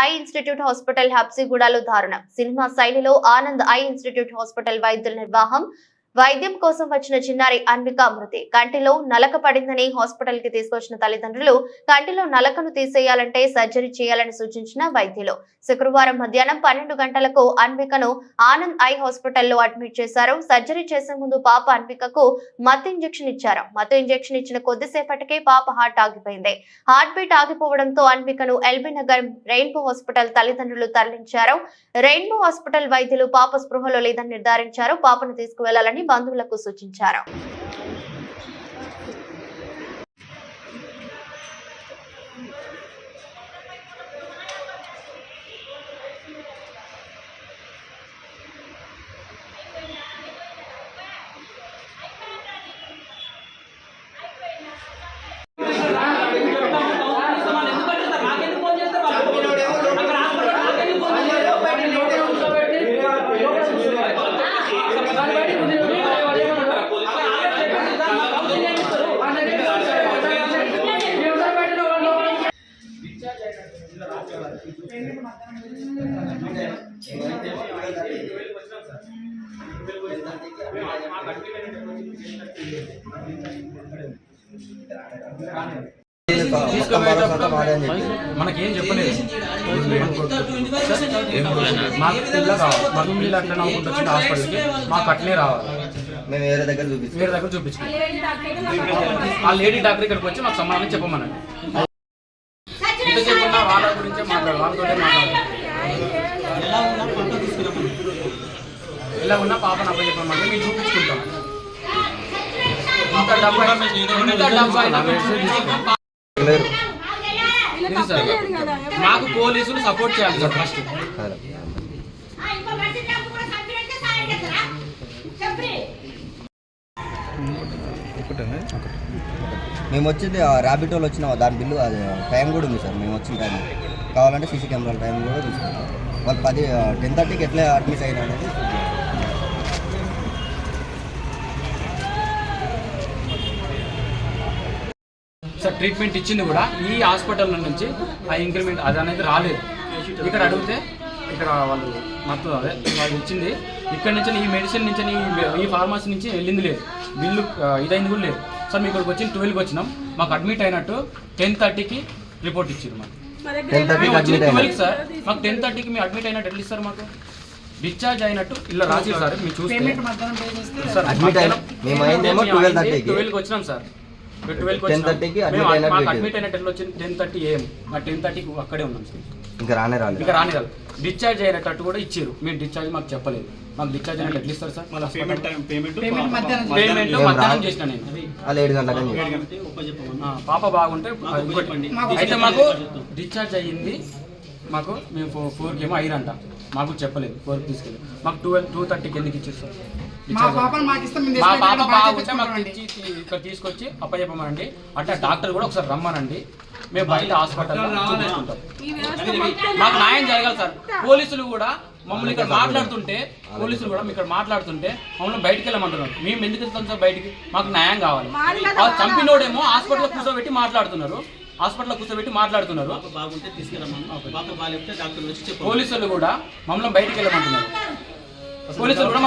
I institute hospital హబ్సిగూడలో దారుణం. Cinema శైలిలో Anand I institute hospital వైద్యుల నిర్వాహం వైద్యం కోసం వచ్చిన చిన్నారి అన్విక మృతి. కంటిలో నలక పడిందని హాస్పిటల్కి తీసుకొచ్చిన తల్లిదండ్రులు కంటిలో నలకను తీసేయాలంటే సర్జరీ చేయాలని సూచించిన వైద్యులు. శుక్రవారం మధ్యాహ్నం పన్నెండు గంటలకు అన్వికను ఆనంద్ ఐ హాస్పిటల్లో అడ్మిట్ చేశారు. సర్జరీ చేసే ముందు పాప అన్వికకు మత్తు ఇంజెక్షన్ ఇచ్చారు. మత్తు ఇంజెక్షన్ ఇచ్చిన కొద్దిసేపటికే పాప హార్ట్ ఆగిపోయింది. హార్ట్ బీట్ ఆగిపోవడంతో అన్వికను ఎల్బీ నగర్ రెయిన్బో హాస్పిటల్ తల్లిదండ్రులు తరలించారు. రెయిన్బో హాస్పిటల్ వైద్యులు పాప స్పృహలో లేదని నిర్ధారించారు. పాపను తీసుకువెళ్ళాలని బంధువులకు సూచించారు. మనకేం చెప్పలేదు. మాకు పిల్ల కావాలి. అట్లా నవ్వుకుంటూ వచ్చింది హాస్పిటల్కి. మాకు అట్లే రావాలి. మేము వేరే దగ్గర చూపిస్తాం వేరే దగ్గర చూపించుకోవాలి ఆ లేడీ డాక్టర్ ఇక్కడికి వచ్చి మాకు సమాధానం చెప్పమనండి. చెప్పినా వాళ్ళ గురించే మాట్లాడాలి వాళ్ళతోటే మాట్లాడాలి ఎలా ఉన్నా చెప్పమంటే మేము చూపించుకుంటాం. ఇంత డబ్బు ఇంత డబ్బు అయినా లేరు ఇది సార్ మాకు పోలీసులు సపోర్ట్ చేయాలి సార్ ఫస్ట్ సరే మేము వచ్చింది ర్యాబిట్ వాళ్ళు వచ్చిన దాని బిల్లు అది టైం కూడా ఉంది సార్. మేము వచ్చిన టైం కావాలంటే సీసీ కెమెరాల టైం కూడా తీసుకుంటాం. వాళ్ళు పది టెన్ థర్టీకి ఎట్లా అడ్మిట్ అయినా అనేది సార్ ట్రీట్మెంట్ ఇచ్చింది కూడా ఈ హాస్పిటల్ నుంచి ఆ ఇంక్రిమెంట్ అది అనేది రాలేదు. ఇక్కడ అడిగితే ఇక్కడ వాళ్ళు మొత్తం అదే వాళ్ళు ఇచ్చింది. ఇక్కడ నుంచి ఈ మెడిసిన్ నుంచి ఈ- ఫార్మసీ నుంచి వెళ్ళింది లేదు. బిల్లు ఇదైంది కూడా లేదు. సార్ మీ ఇక్కడికి వచ్చి ట్వెల్వ్కి వచ్చినాం. మాకు అడ్మిట్ అయినట్టు టెన్ థర్టీకి రిపోర్ట్ ఇచ్చారు మాకు. మేము వచ్చింది ట్వెల్వ్కి సార్ మాకు టెన్ థర్టీకి మీ అడ్మిట్ అయినట్టు ఎట్లా ఇస్తారు మాకు? డిశ్చార్జ్ అయినట్టు ఇలా రాసి సార్ మీరు చూస్తే. సార్ అడ్మిట్ అయినా మేము అయిందేమో ట్వెల్వ్ థర్టీకి ట్వెల్వ్కి వచ్చినాం సార్. ట్వెల్వ్కి 10:30 కి admit మేము అయినట్టు మాకు పెట్టారు. అడ్మిట్ అయినట్టు వచ్చింది? టెన్ థర్టీ మా టెన్ థర్టీకి అక్కడే ఉన్నాం సార్. ఇంకా రానే రాలేదు. ఇంకా రాని కాదు డిశ్చార్జ్ అయినట్టు కూడా ఇచ్చారు. మీరు డిశ్చార్జ్ మాకు చెప్పలేదు. మాకు డిశ్చార్జ్ అయినట్టు ఎట్లా ఇస్తారు sir? Payment time payment payment మధ్యాహ్నం చేసిన నేను. వాళ్ళు ఏడు గంటలకు పాప బాగుంటే. అయితే మాకు డిశ్చార్జ్ అయ్యింది. మాకు మేము ఫోర్ ఫోర్కి ఏమో అయ్యారంట మాకు చెప్పలేదు ఫోర్కి తీసుకెళ్ళి. మాకు ట్వెల్వ్ టూ థర్టీకి ఎందుకు ఇచ్చారు సార్ మా పాప బాగుంటే మాకు ఇక్కడ తీసుకొచ్చి అప్పచెప్పమనండి అంటే డాక్టర్ కూడా ఒకసారి రమ్మనండి. మేము బయట హాస్పిటల్ మాకు న్యాయం జరగాలి సార్. పోలీసులు కూడా మమ్మల్ని ఇక్కడ మాట్లాడుతుంటే పోలీసులు కూడా ఇక్కడ మాట్లాడుతుంటే మమ్మల్ని బయటికి వెళ్ళమంటున్నారు మేము ఎందుకు వెళ్తాం సార్ బయటికి? మాకు న్యాయం కావాలి. ఆ చంపినోడేమో హాస్పిటల్లో కూర్చోబెట్టి మాట్లాడుతున్నారు. హాస్పిటల్లో కూర్చోబెట్టి మాట్లాడుతున్నారు. పోలీసులు కూడా మమ్మల్ని బయటికి వెళ్ళమంటున్నారు. పోలీసులు కూడా